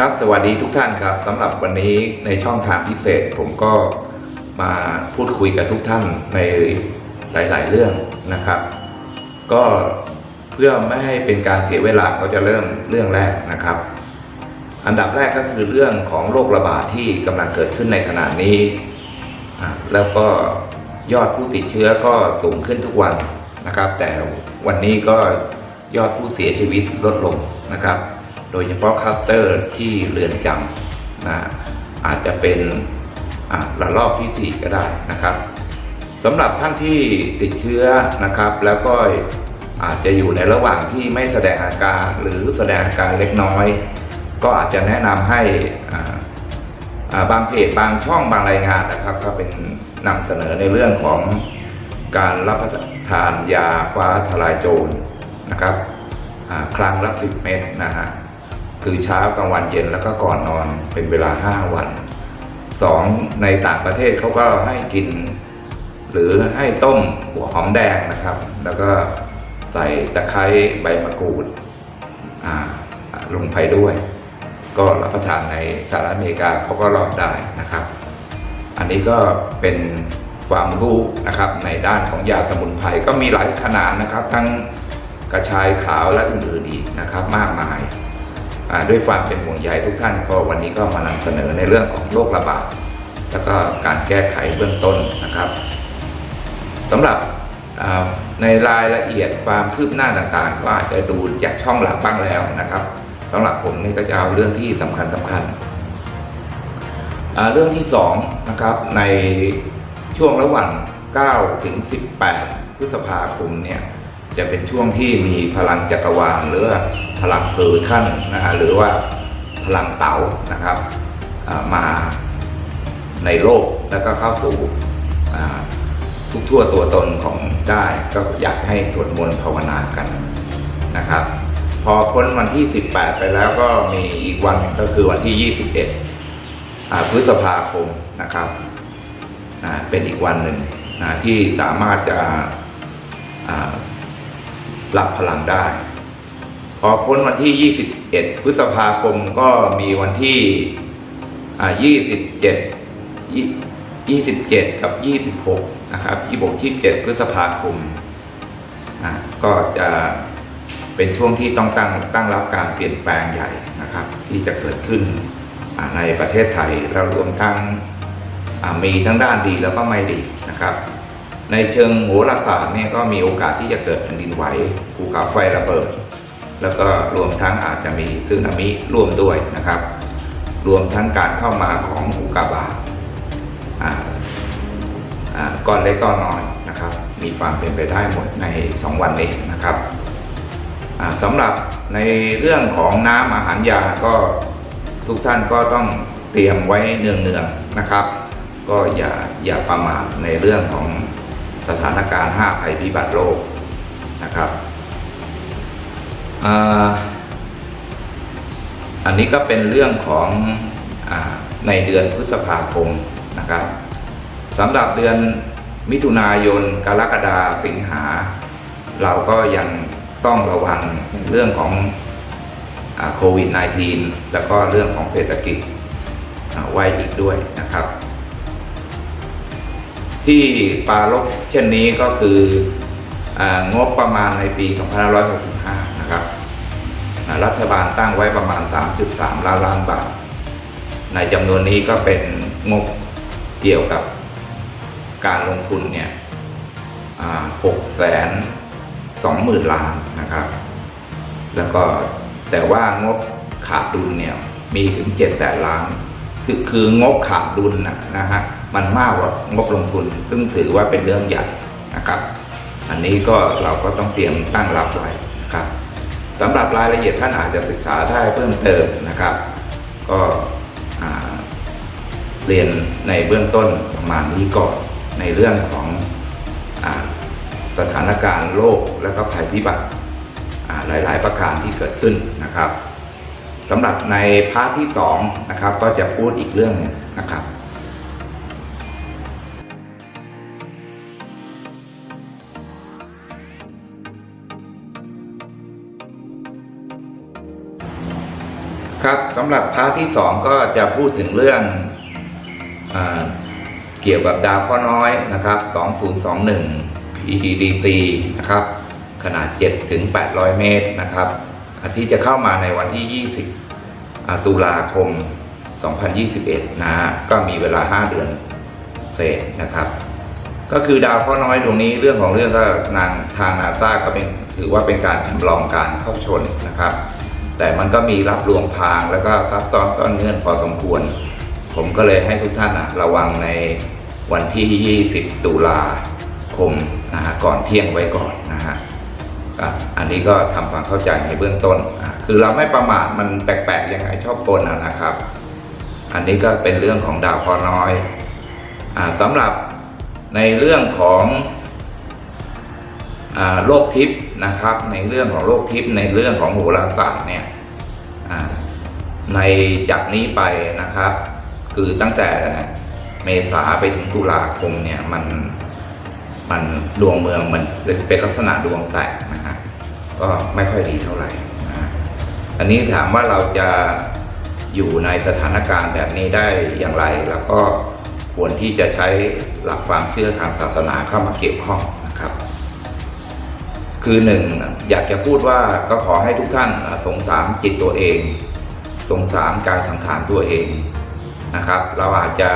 ครับสวัสดีทุกท่านครับสำหรับวันนี้ในช่องทางพิเศษ ผมก็มาพูดคุยกับทุกท่านในหลาย ๆ เรื่องนะครับ ก็เพื่อไม่ให้เป็นการเสียเวลาก็จะเริ่มเรื่องแรกนะครับ อันดับแรกก็คือเรื่องของโรคระบาดที่กำลังเกิดขึ้นในขณะนี้ แล้วก็ยอดผู้ติดเชื้อก็สูงขึ้นทุกวันนะครับ แต่วันนี้ก็ยอดผู้เสียชีวิตลดลงนะครับ โดยเฉพาะคลัสเตอร์ที่เรือนจำนะอาจจะเป็นะระลอกที่ 4 ก็ได้นะครับสำหรับท่านที่ติดเชื้อนะครับ แล้วก็อาจจะอยู่ในระหว่างที่ไม่แสดงอาการหรือแสดงอาการเล็กน้อย ก็อาจจะแนะนำให้บางเพจบางช่องบางรายงานนะครับ ก็เป็นนำเสนอในเรื่องของการรับประทานยาฟ้าทลายโจรนะครับครั้งละ 10 เม็ดนะฮะ คือเช้ากลางวันเย็นแล้วก็ก่อนนอนเป็นเวลา 5 วันสองในต่างประเทศเขาก็ให้กิน หรือให้ต้มหัวหอมแดงนะครับ แล้วก็ใส่ตะไคร้ใบมะกรูดลงไปด้วย ก็รับประทานในสหรัฐอเมริกาเขาก็รอดได้นะครับ อันนี้ก็เป็นความรู้นะครับในด้านของยาสมุนไพรก็มีหลายขนาดนะครับ ทั้งกระชายขาวและอื่นๆอีกนะครับ มากมาย ด้วยความเป็นห่วงใยทุกท่านก็วันนี้ก็มานำเสนอในเรื่องของโรคระบาดแล้วก็การแก้ไขเบื้องต้นนะครับสำหรับในรายละเอียดความคืบหน้าต่างๆ ก็อาจจะดูจากช่องหลักบ้างแล้วนะครับสำหรับผมนี่ก็จะเอาเรื่องที่สำคัญสำคัญเรื่องที่สองนะครับในช่วงระหว่าง 9 ถึง 18 พฤษภาคมเนี่ย จะเป็นช่วงที่มีพลังจักรวาลหรือพลังเพอท่านนะฮะหรือว่าพลังเต๋านะครับมาในโลกแล้วก็เข้าสู่ทุกทั่วตัวตนของได้ก็อยากให้สวดมนต์ภาวนากันนะครับ พอพ้นวันที่ 18 ไปแล้วก็มีอีกวันก็คือวันที่ 21อ่าพฤษภาคมนะครับเป็นอีกวันหนึ่งที่สามารถจะ รับพลังได้ พอพ้นวันที่ 21 พฤษภาคมก็มีวันที่27 27 กับ 26 นะครับ26 27 พฤษภาคม ก็จะเป็นช่วงที่ต้องตั้งตั้งรับการเปลี่ยนแปลงใหญ่นะครับ ที่จะเกิดขึ้นในประเทศไทยเรารวมทั้งอ่ามีทั้งด้านดีแล้วก็ไม่ดีนะครับ ในเชิงโหราศาสตร์เนี่ยก็มีโอกาสที่จะเกิดแผ่นดินไหวภูเขาไฟระเบิด แล้วก็รวมทั้งอาจจะมีสึนามิร่วมด้วยนะครับ รวมทั้งการเข้ามาของอุกาบาตอ่าอ่าก้อนเล็กก้อนน้อยนะครับ มีความเป็นไปได้หมดใน 2 วันนี้นะครับอ่าสำหรับในเรื่องของน้ำอาหารยาก็ทุกท่านก็ต้องเตรียมไว้เนืองๆนะครับ ก็อย่าอย่าประมาทในเรื่องของ สถานการณ์ห้าภัยพิบัติโลกนะครับอันนี้ก็เป็นเรื่องของอในเดือนพฤษภาคมนะครับสำหรับเดือนมิถุนายน กรกฎาสิงหา เราก็ยังต้องระวังเรื่องของโควิด -19 แล้วก็เรื่องของเศรษฐกิจไว้อีกด้วยนะครับ ที่ปาลบเช่นนี้ก็คืองบประมาณในปี2565 นะครับ รัฐบาลตั้งไว้ประมาณ 3.3 ล้านล้านบาท ในจำนวนนี้ก็เป็นงบเกี่ยวกับการลงทุนเนี่ยหกแสนสองหมื่นล้านนะครับ แล้วก็แต่ว่างบขาดดุลเนี่ยมีถึงเจ็ดแสนล้าน คือคืองบขาดดุลนะนะฮะ มันมากกว่างบลงทุน ซึ่งถือว่าเป็นเรื่องใหญ่นะครับ อันนี้ก็เราก็ต้องเตรียมตั้งรับไว้นะครับสำหรับรายละเอียดท่านอาจจะศึกษาได้เพิ่มเติมนะครับ ก็เรียนในเบื้องต้นประมาณนี้ก่อนในเรื่องของอสถานการณ์โลกและก็ภัยพิบัติอ่าหลาย ๆ ประการที่เกิดขึ้นนะครับสำหรับในพาร์ทที่สองนะครับก็จะพูดอีกเรื่องหนึ่งนะครับ สำหรับพาร์ทที่สองก็จะพูดถึงเรื่องอเกี่ยวกับดาวข้อน้อยนะครับ2021 PDC นะครับ ขนาด 7 ถึง 800 เมตรนะครับ ที่จะเข้ามาในวันที่ 20 ตุลาคม 2021 นะฮะก็มีเวลา 5 เดือนเศษนะครับ ก็คือดาวข้อน้อยดวงนี้เรื่องของเรื่องก็นางทางนาซาก็เป็นถือว่าเป็นการจำลองการเข้าชนนะครับ แต่มันก็มีรับลวงพางแล้วก็ซับซ้อนซ่อนเงื่อนพอสมควร ผมก็เลยให้ทุกท่านนะระวังในวันที่ 20 ตุลาคมนะฮะก่อนเที่ยงไว้ก่อนนะฮะอันนี้ก็ทำความเข้าใจในเบื้องต้น คือเราไม่ประมาทมันแปลกๆยังไงชอบกลนะนะครับ อันนี้ก็เป็นเรื่องของดาวเคราะห์น้อยอาสำหรับในเรื่องของ โลกทิพย์นะครับ ในเรื่องของโลกทิพย์ในเรื่องของโหราศาสตร์เนี่ยในจากนี้ไปนะครับ คือตั้งแต่เมษาไปถึงตุลาคมเนี่ยมันมันดวงเมืองมันเป็นลักษณะดวงแตกนะฮะก็ไม่ค่อยดีเท่าไหร่นะฮะอันนี้ถามว่าเราจะอยู่ในสถานการณ์แบบนี้ได้อย่างไร แล้วก็ควรที่จะใช้หลักความเชื่อทางศาสนาเข้ามาเกี่ยวข้องนะครับ คือหนึ่งอยากจะพูดว่าก็ขอให้ทุกท่านสงสารจิตตัวเอง สงสารกายสังขารตัวเองนะครับ เราอาจจะ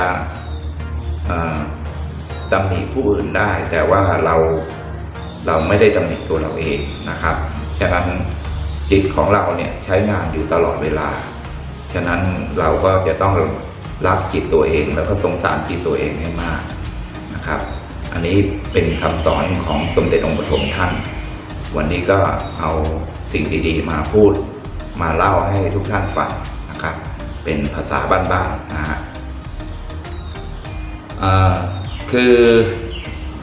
ตำหนิผู้อื่นได้ แต่ว่าเราเราไม่ได้ตำหนิตัวเราเองนะครับ ฉะนั้นจิตของเราเนี่ยใช้งานอยู่ตลอดเวลา ฉะนั้นเราก็จะต้องรักจิตตัวเอง แล้วก็สงสารจิตตัวเองให้มากนะครับ อันนี้เป็นคำสอนของสมเด็จองค์ปฐมท่าน วันนี้ก็เอาสิ่งดีๆ มาพูดมาเล่าให้ทุกท่านฟังนะครับ เป็นภาษาบ้านๆนะฮะคือ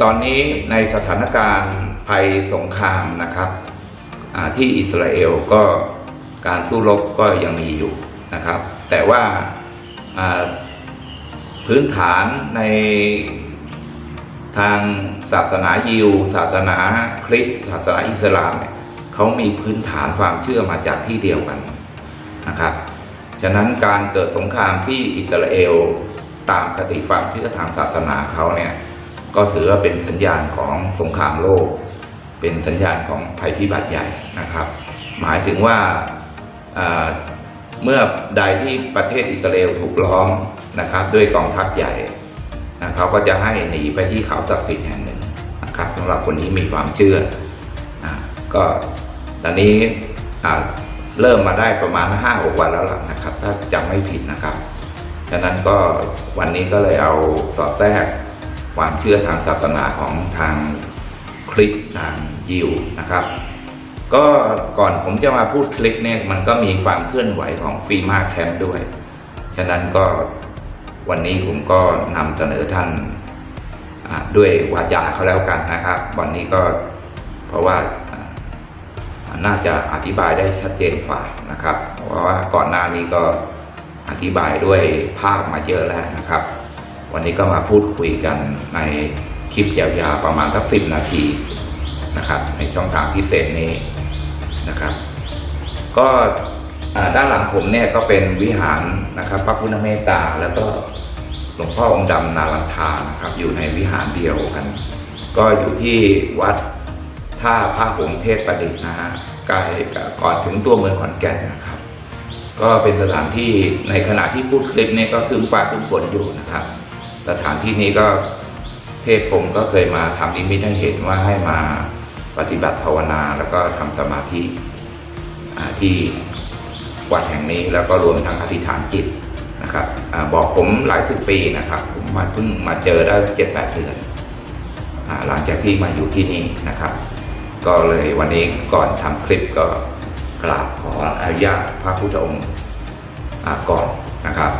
ตอนนี้ในสถานการณ์ภัยสงครามนะครับที่อิสราเอลก็การสู้รบก็ยังมีอยู่นะครับ แต่ว่าอ่าพื้นฐานใน ทางศาสนายิว ศาสนาคริสต์ศาสนาอิสลามเนี่ยเขามีพื้นฐานความเชื่อมาจากที่เดียวกันนะครับ ฉะนั้นการเกิดสงครามที่อิสราเอลตามคติความเชื่อทางศาสนาเขาเนี่ยก็ถือว่าเป็นสัญญาณของสงครามโลก เป็นสัญญาณของภัยพิบัติใหญ่นะครับ หมายถึงว่าเมื่อใดที่ประเทศอิสราเอลถูกล้อมนะครับ ด้วยกองทัพใหญ่ นะเขาก็จะให้หนีไปที่เขาศักดิ์สิทธิ์แห่งหนึ่งนะครับสำหรับคนนี้มีความเชื่อนะก็ตอนนี้เริ่มมาได้ประมาณ5้าหวันแล้วล่ะนะครับ ถ้าจำไม่ผิดนะครับฉะนั้นก็วันนี้ก็เลยเอาสอดแทรกความเชื่อทางศาสนาของทางคริสต์ทางยิวนะครับ ก็ก่อนผมจะมาพูดคลิปเนี่ยมันก็มีความเคลื่อนไหวของฟีมาแคมป์ด้วย ฉะนั้นก็ วันนี้ผมก็นำเสนอท่านด้วยวาจาเขาแล้วกันนะครับ วันนี้ก็เพราะว่าน่าจะอธิบายได้ชัดเจนกว่านะครับ เพราะว่าก่อนหน้านี้ก็อธิบายด้วยภาพมาเยอะแล้วนะครับ วันนี้ก็มาพูดคุยกันในคลิปยาวๆประมาณสักสิบนาทีนะครับ ในช่องทางพิเศษนี้นะครับ ก็ ด้านหลังผมเนี่ยก็เป็นวิหารนะครับพระพุทธเมตตา แล้วก็หลวงพ่อองค์ดำนาลันทานะครับอยู่ในวิหารเดียวกัน ก็อยู่ที่วัดท่าพระหงส์เทพประดิษฐ์นะฮะใกล้ก่อนถึงตัวเมืองขอนแก่นนะครับ ก็เป็นสถานที่ในขณะที่พูดคลิปเนี่ยก็คือฟ้าคือฝนอยู่นะครับ สถานที่นี้ก็เทพผมก็เคยมาทำนิมิตให้เห็นว่าให้มาปฏิบัติภาวนาแล้วก็ทำสมาธิที่ วัดแห่งนี้แล้วก็รวมทั้งอธิษฐานจิตนะครับอบอกผมหลายสิบปีนะครับ ผมมาเพิ่งมาเจอได้เจ็ดแปดเดือนอหลังจากที่มาอยู่ที่นี่นะครับ ก็เลยวันนี้ก่อนทำคลิปก็กราบขออนุญาตพระพุทธองค์ก่อนนะครับ